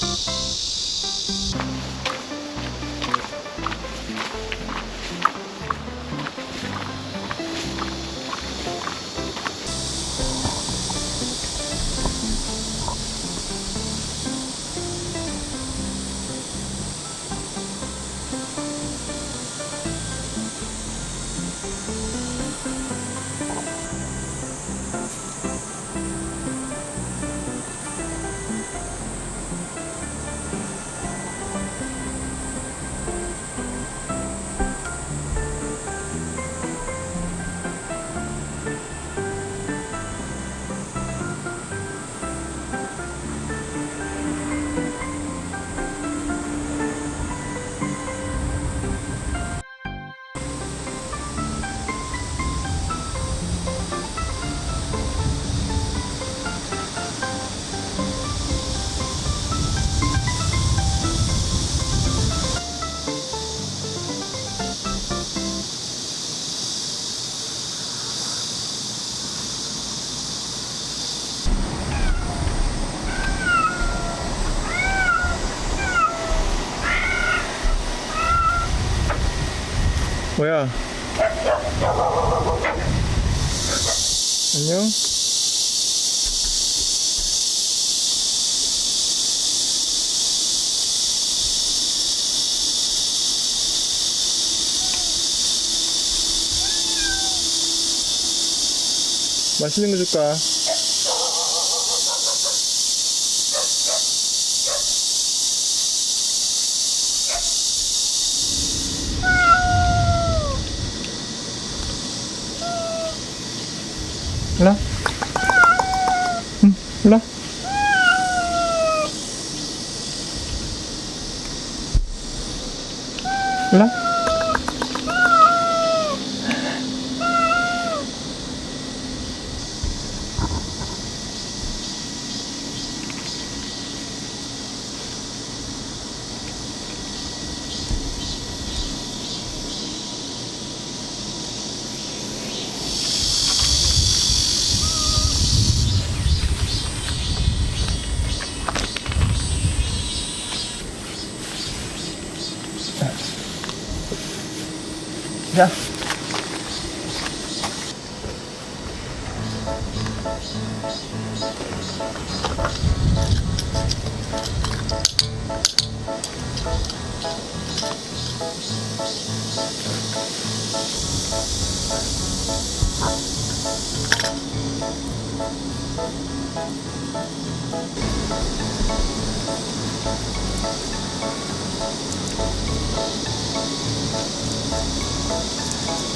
Hoşçakalın. 뭐야? 안녕? 맛있는 거 줄까? 来。嗯来。来。你看 you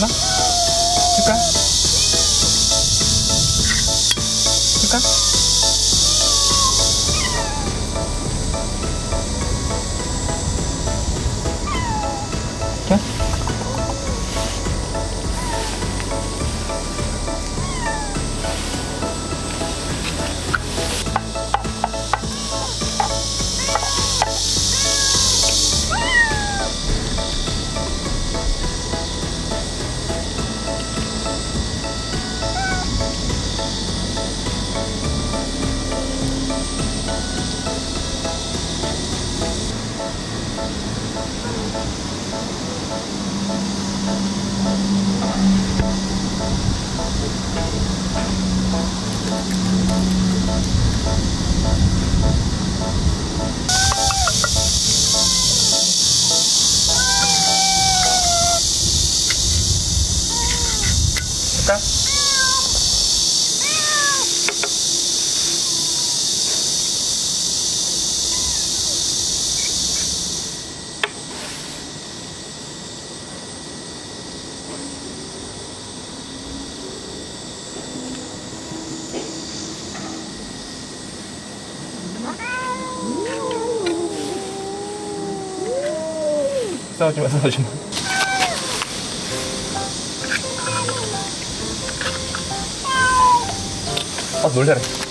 什么这根 싸우지 마, 싸우지 마. 아, 놀래라.